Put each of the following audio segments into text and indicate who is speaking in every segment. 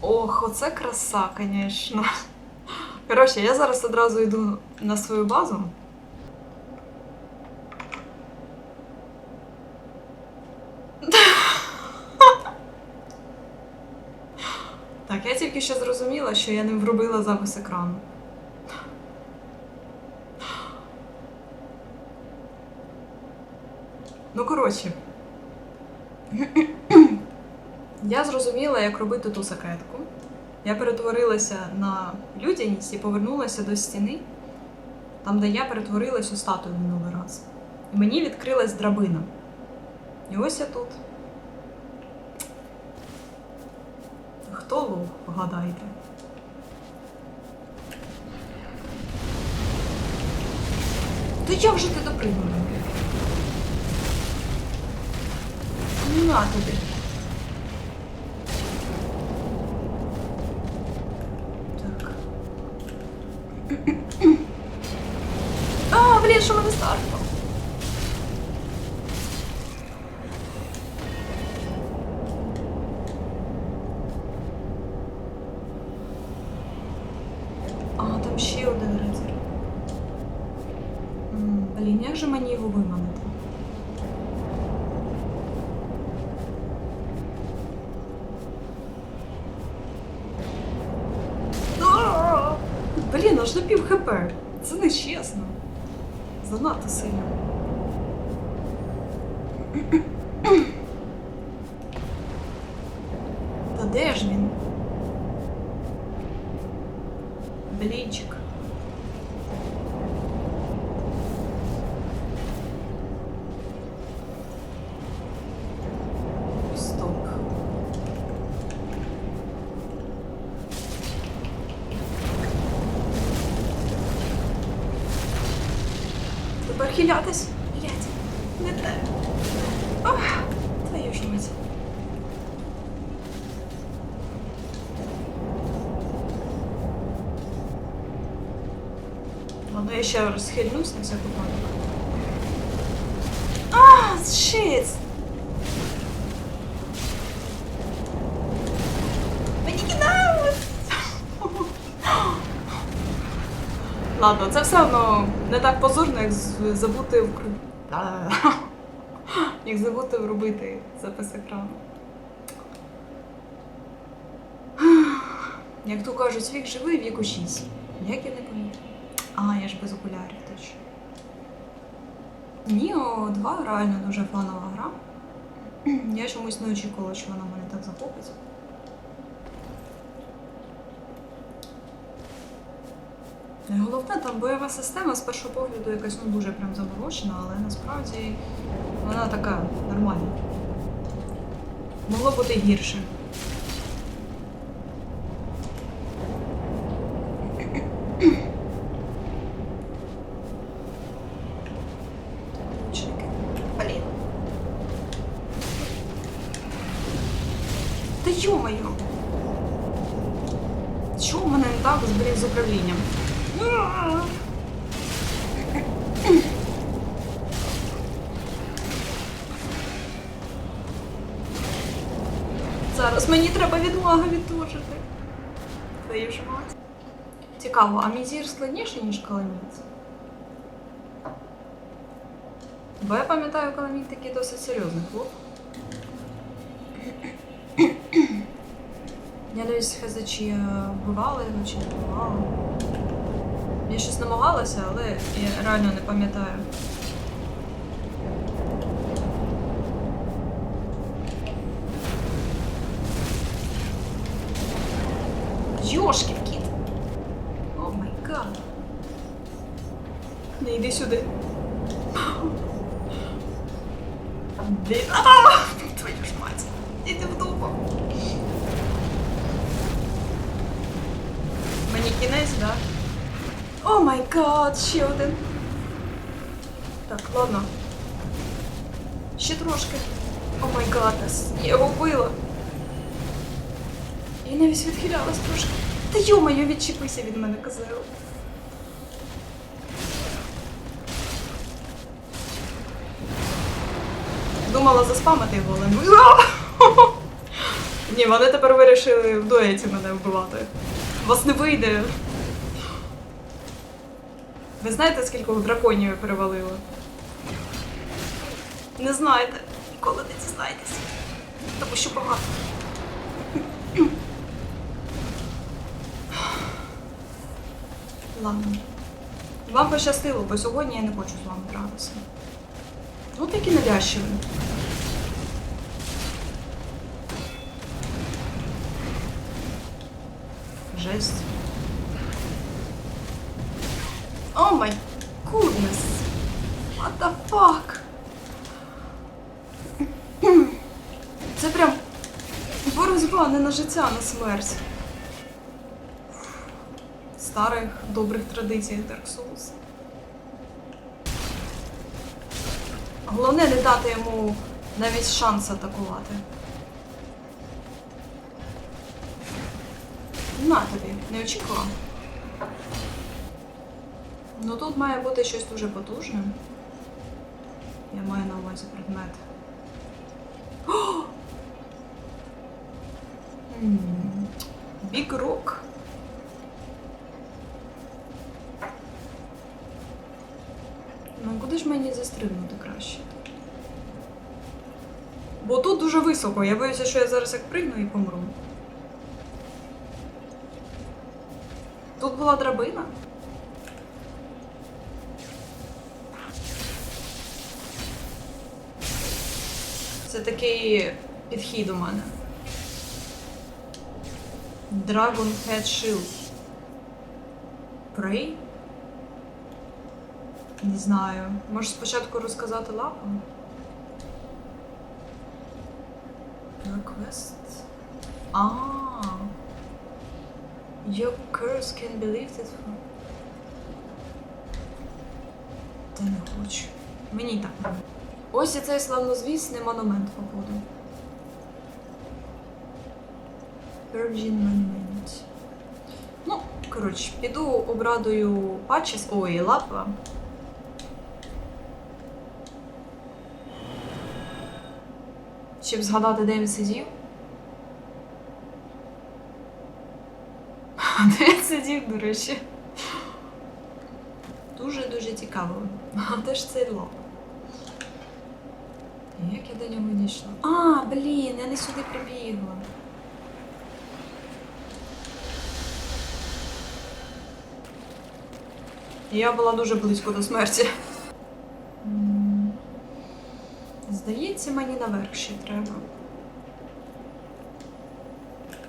Speaker 1: Ох, оце краса, звісно. Коротше, я зараз одразу йду на свою базу. Так, я тільки що зрозуміла, що я не вробила запис екрану. Ну, коротше. Я зрозуміла, як робити ту секретку. Я перетворилася на людяність і повернулася до стіни, там, де я перетворилась у статую минулий раз. І мені відкрилась драбина. І ось я тут. Хто лох, вгадайте? То як же ти допригнула? Ну, На тобі. Блін, ж на пів хп. Це не чесно. Занадто сильно. Та де ж він? Блінчик. Хилятись? Блять, не те. Ох, твою ж мать. Ладно, я ще розхильнусь на всяк випадок. А, щит! Мені кидали! Ладно, це все одно не так позорно, як забути в як забути вробити запис екрану. Як то кажуть, вік живий, вік учись. Як я не помітила. А, я ж без окулярів точно. Ніо 2 реально дуже фанова гра. Я чомусь не очікувала, що вона мене так захопить. Головне, там бойова система з першого погляду якась ну, дуже прям заморочена, але насправді вона така нормальна. Могло бути гірше. Цікаво, а мізір складніше, ніж каламіт? Бо я пам'ятаю, каламіт такий досить серйозний хлоп. Я навіть хз, чи вбивала його, чи не вбивала. Я щось намагалася, але я реально не пам'ятаю. Я його вбила. І навіть відхилялась трошки. Та йо-моє, відчепися від мене, козел. Думала заспамити його, але... ну, Ні, вони тепер вирішили в дуеті мене вбивати. Вас не вийде. Ви знаєте, скільки драконів я перевалила? Не знаєте. Ніколи не дізнаєтесь. Тому що багато. Ладно. Вам пощастило, бо сьогодні я не хочу з вами гратися. Ну такі навязчиві. Жесть. О май goodness. What the fuck? Це прям боротьба не на життя, а на смерть. Старих добрих традицій Dark Souls. Головне не дати йому навіть шанс атакувати. На тобі, не очікував. Ну тут має бути щось дуже потужне. Я маю на увазі предмет. О! Big Rock. Ну, куди ж мені застрибнути краще? Бо тут дуже високо. Я боюся, що я зараз як пригну і помру. Тут була драбина. Це такий підхід у мене. Dragon Head Shield. Prey? Не знаю. Може спочатку розказати лапу? Request. А. Your curse can be lifted from... Та не хочу. Мені так. Ось і цей славнозвісний монумент, походу. Virgin Monument. Коротше, піду обрадую патчес. Ой, лапа. Щоб згадати, де він сидів. Де він сидів, до речі. Дуже-дуже цікаво. А де ж цей лап? Як я до нього дійшла? А, блін, я не сюди прибігла. Я була дуже близько до смерті. Здається, мені наверх ще треба.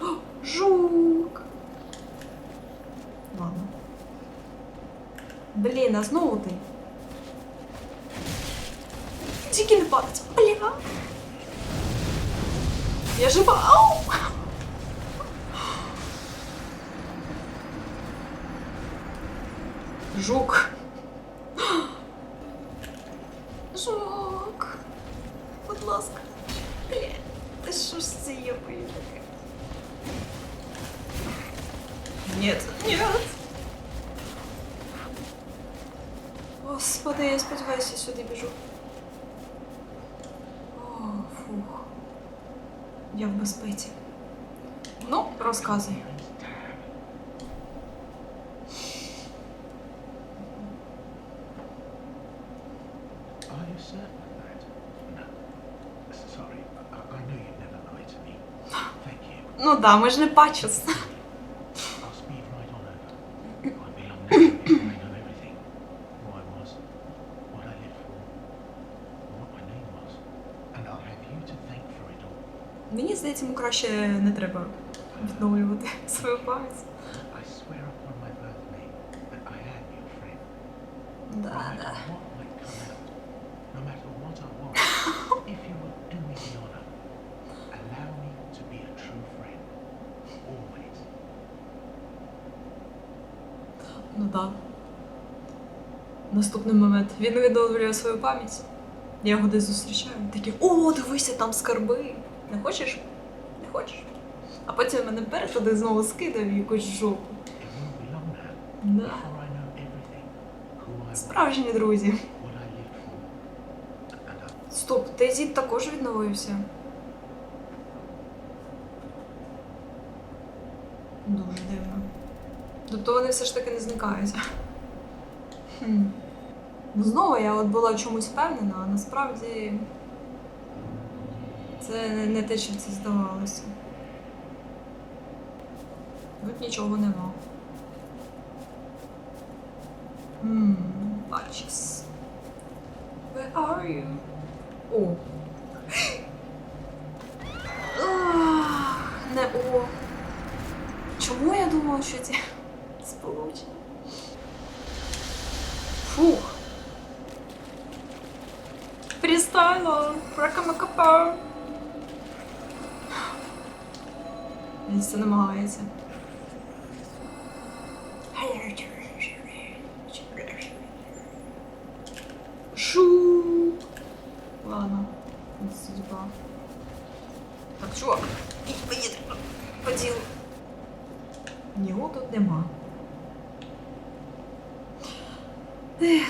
Speaker 1: О, жук! Ладно. Блін, а знову ти? Тільки не падать. Бля. Я жива. Ау! Жук. Жук. Будь ласка. Бля. Ти що ж це є таке? Нет, нет. Господи, я сподіваюся, я сюди біжу. О, фух. Я в безпеці. Ну, розказуй.
Speaker 2: To
Speaker 1: ми ж не
Speaker 2: бачимо.
Speaker 1: Мені здається, йому краще не треба Ну да. Наступний момент. Він відновлює свою пам'ять. Я його десь зустрічаю. Такий, о, дивися, там скарби. Не хочеш? Не хочеш? А потім мене бере знову скидає в якусь жопу. Да. Справжні друзі. Стоп, Тезіт також відновився. Дуже дивно. Тобто вони все ж таки не зникають. Хм. Ну, знову я от була чомусь впевнена, а насправді це не, те, що це здавалося. Тут нічого нема. Ммм. Where are you? О. Ах, Не о. Чому я думала, що ці Фрістайло, пракамакапа. Він це намагається. Шу. Ладно, судьба. Так, чувак, ідь поїдь по ділу. Тут нема. Ех,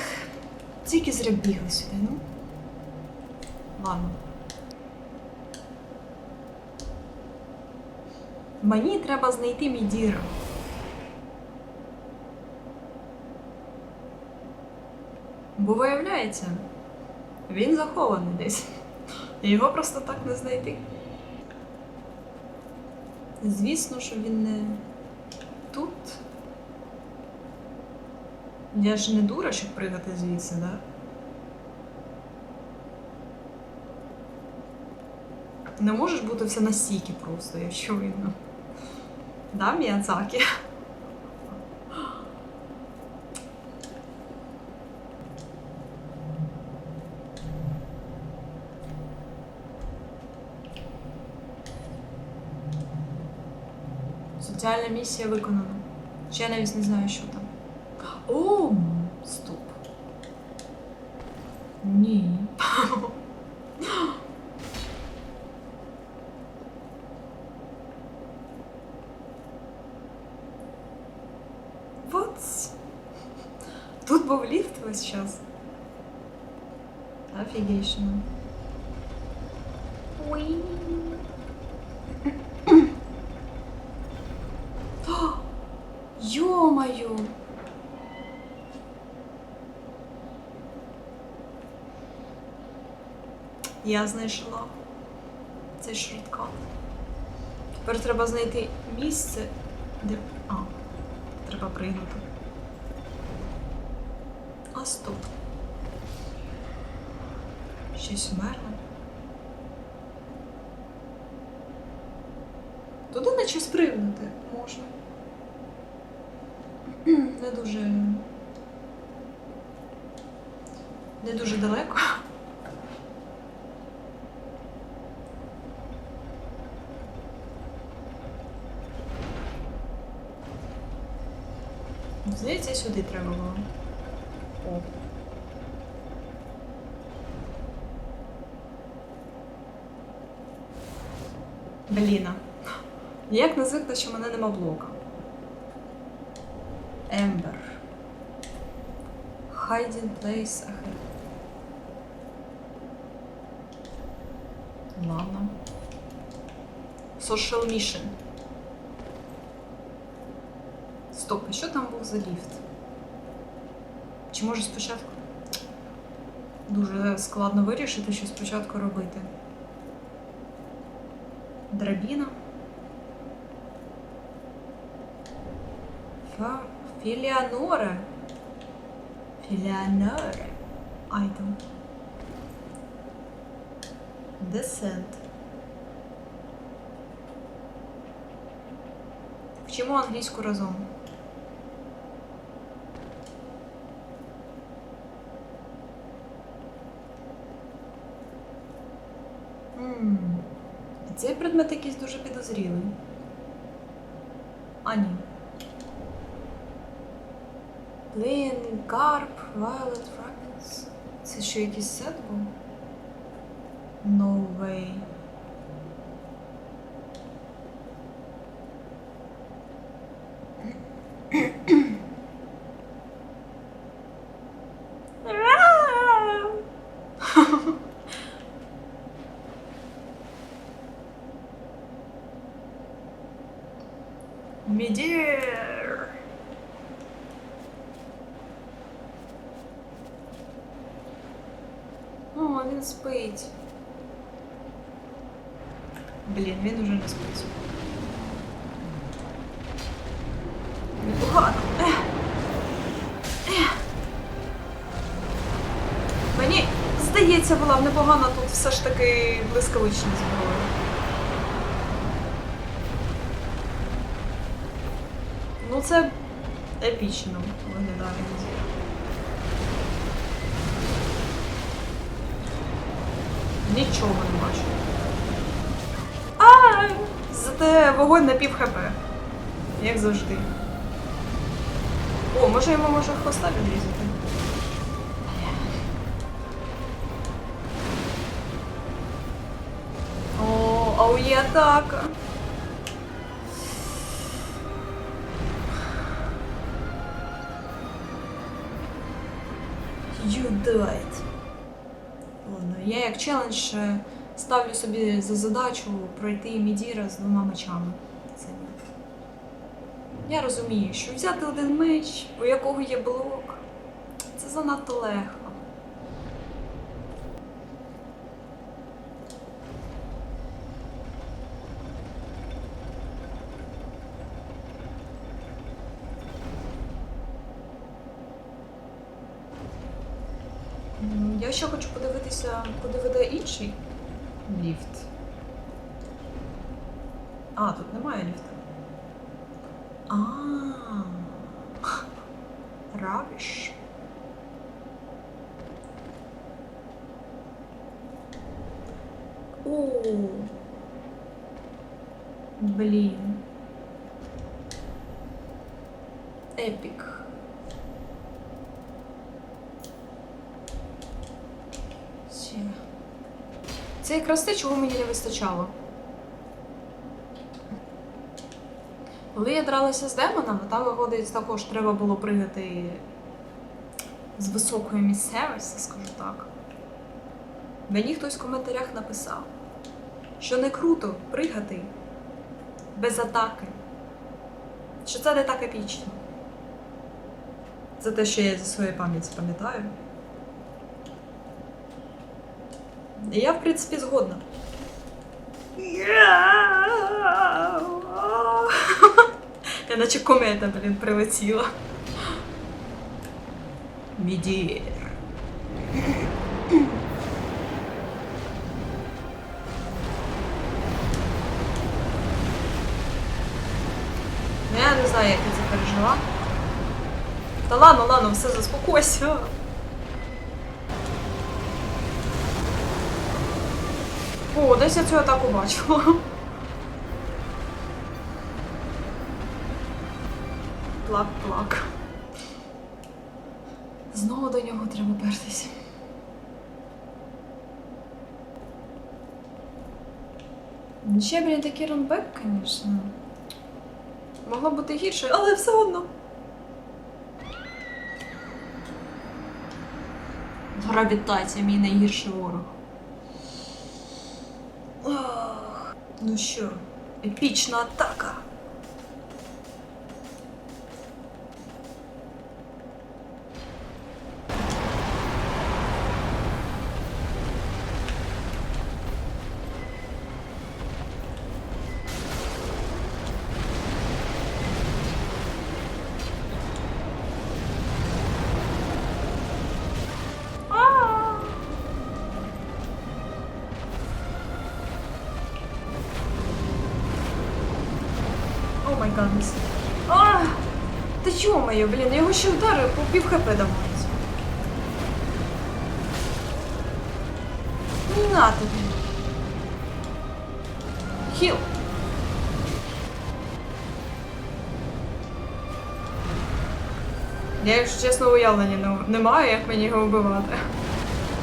Speaker 1: тільки зря бігли сюди, ну. Ладно. Мені треба знайти Мідіра. Бо виявляється, він захований десь. І його просто так не знайти. Звісно, що він не тут. Я ж не дура, щоб пригати звідси, да? Не можеш бути все настільки просто, якщо видно. Да, Міядзакі? Соціальна місія виконана. Ще я навіть не знаю, що там. О, стоп. Ні. Вот. Тут був ліфт весь час. Офігейшно. Уі. О, Ё-моё! Я знайшла цей шорткат. Тепер треба знайти місце, де. А, треба пригнути. А стоп. Щось умерло. Туди наче спригнути можна. Не дуже. Не дуже далеко. Здається, сюди треба було. О. Бліна. Як не звикли, що в мене нема блока. Ембер. Hiding place ahead. Ладно. Social mission. Стоп, а що там був за ліфт? Чи може спочатку? Дуже складно вирішити, що спочатку робити. Драбіна. Фа... Філіаноре. Філіаноре. Айтем. Десент. Вчимо англійську разом. М, Цей предмет якийсь дуже підозрілий. А ні. Playing Carp, Violet Fragments. Це що якийсь сет був? No way. Мідір! О, він спить. Блін, він уже не спить. Непогано. Мені здається, була б непогана тут все ж таки блискавична зброя. Це епічно виглядає. Нічого не бачу. А, зате вогонь на пів хп. Як завжди. О, може йому може хвоста відрізати. О, а у є атака. You died. Ладно, я як челендж е, ставлю собі за задачу пройти Мідіра з двома мечами. Я розумію, що взяти один меч, у якого є блок, це занадто легко. Я ще хочу подивитися, куди веде інший ліфт. А, тут немає ліфта. А. Равіш. О. Блін. Епік. Ще. Це якраз те, чого мені не вистачало. Коли я дралася з демоном, там виходить також треба було пригати з високої місцевості, скажу так. Мені хтось в коментарях написав, що не круто пригати без атаки. Що це не так епічно. Це те, що я зі своєї пам'яті пам'ятаю. І я, в принципі, згодна. Я наче комета, блін, прилетіла. Мідір. Ну, я не знаю, як я це пережила. Та ладно, ладно, все заспокойся. О, десь я цю атаку бачила. Плак-плак. Знову до нього треба пертися. Ну, Ще, блін, такий ранбек, звісно. Могло бути гірше, але все одно. Гравітація, мій найгірший ворог. Ох, ну що, епічна атака. Гаднес. А! Та йо-моє, блін, я його ще вдарив, по пів хп давається. Ну на тобі. Хіл. Я, якщо чесно, уявлення не, не маю, як мені його вбивати.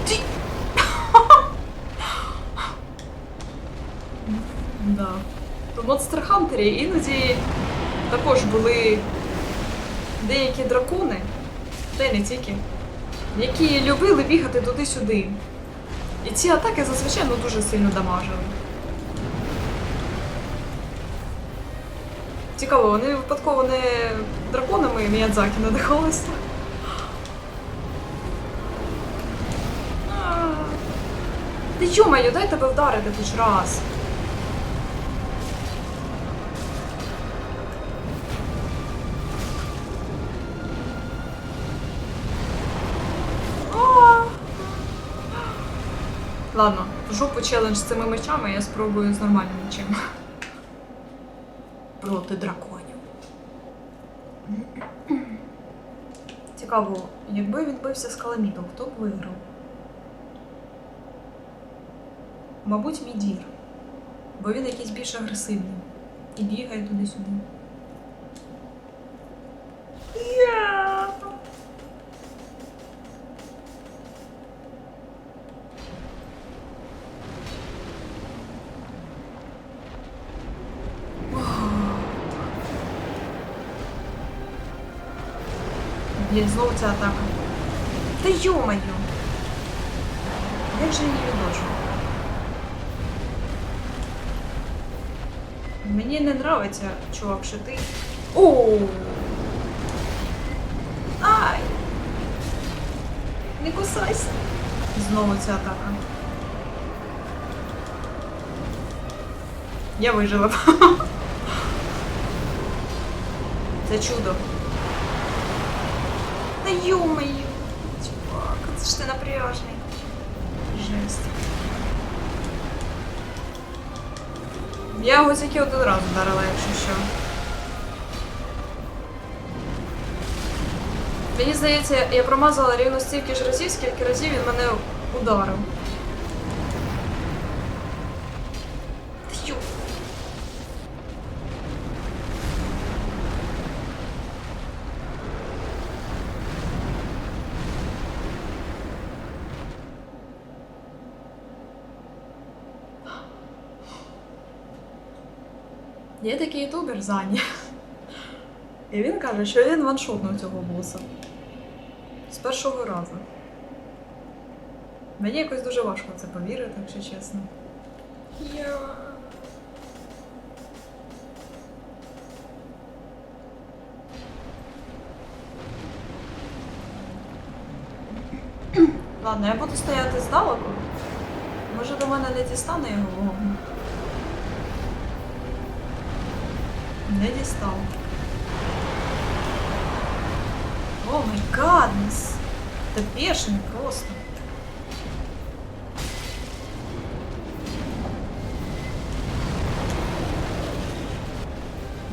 Speaker 1: Ті- Да. В Hunter іноді також були деякі дракони, та й не тільки, які любили бігати туди-сюди. І ці атаки зазвичай ну, дуже сильно дамажили. Цікаво, вони випадково не драконами Міядзакі надихалися. Ти йомаю, дай тебе вдарити хоч раз. Жопу челендж з цими мечами я спробую з нормальним мечем. Проти драконів. Цікаво, якби він бився з каламітом, хто б виграв? Мабуть, Мідір. Бо він якийсь більш агресивний. І бігає туди-сюди. Ця атака. Та йо-моє! Як же її відношу? Мені не нравиться, чувак, що ти. Оу! Ай! Не кусайся! Знову ця атака. Я вижила. Це чудо. Та ё-моё! Чувак, это ж напряжный. Жесть. Я його тільки один раз вдарила, якщо що. Мені здається, я промазала рівно стільки ж разів, скільки разів він мене ударив. Є такий ютубер Зані. І він каже, що він ваншотнув цього боса. З першого разу. Мені якось дуже важко в це повірити, якщо чесно. Я... Ладно, я буду стояти здалеку. Може до мене не дістане його вогонь. Не дістав. О май гаднес! Та бешений просто.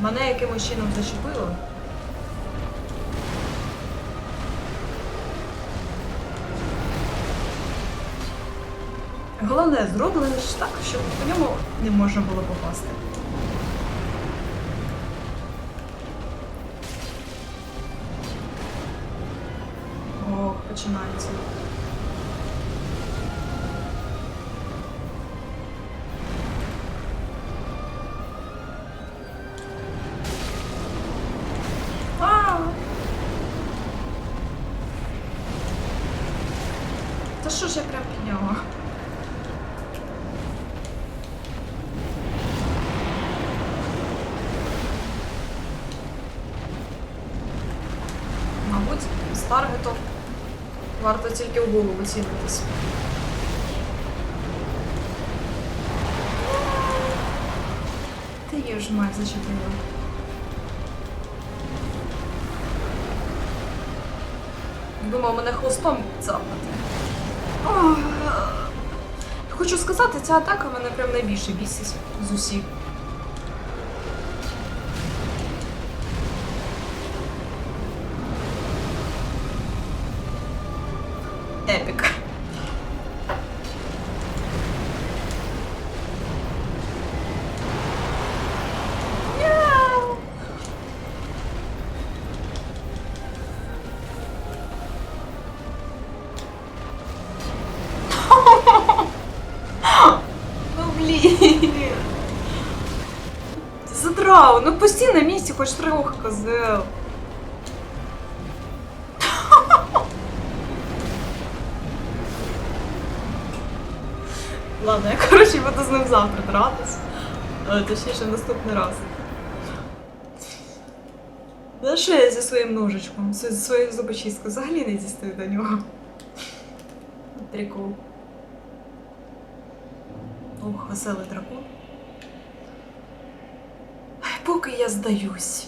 Speaker 1: Мене якимось чином зачепило. Головне, зроблено ж так, щоб по ньому не можна було попасти. А! Та? Мабуть, з таргетом варто тільки в голову цілитись. Та є ж мать зачепила. Думав, мене хвостом цапнути. Хочу сказати, ця атака мене прям найбільше бісить з усіх. На місці, хоч трохи козел. Ладно, я коротше буду з ним завтра дратись. Точніше, наступний раз. За що я зі своїм ножичком, зі своєю зубочисткою взагалі не дістаю до нього. Прикол. Ох, веселий дракон. Ай, Поки я здаюсь.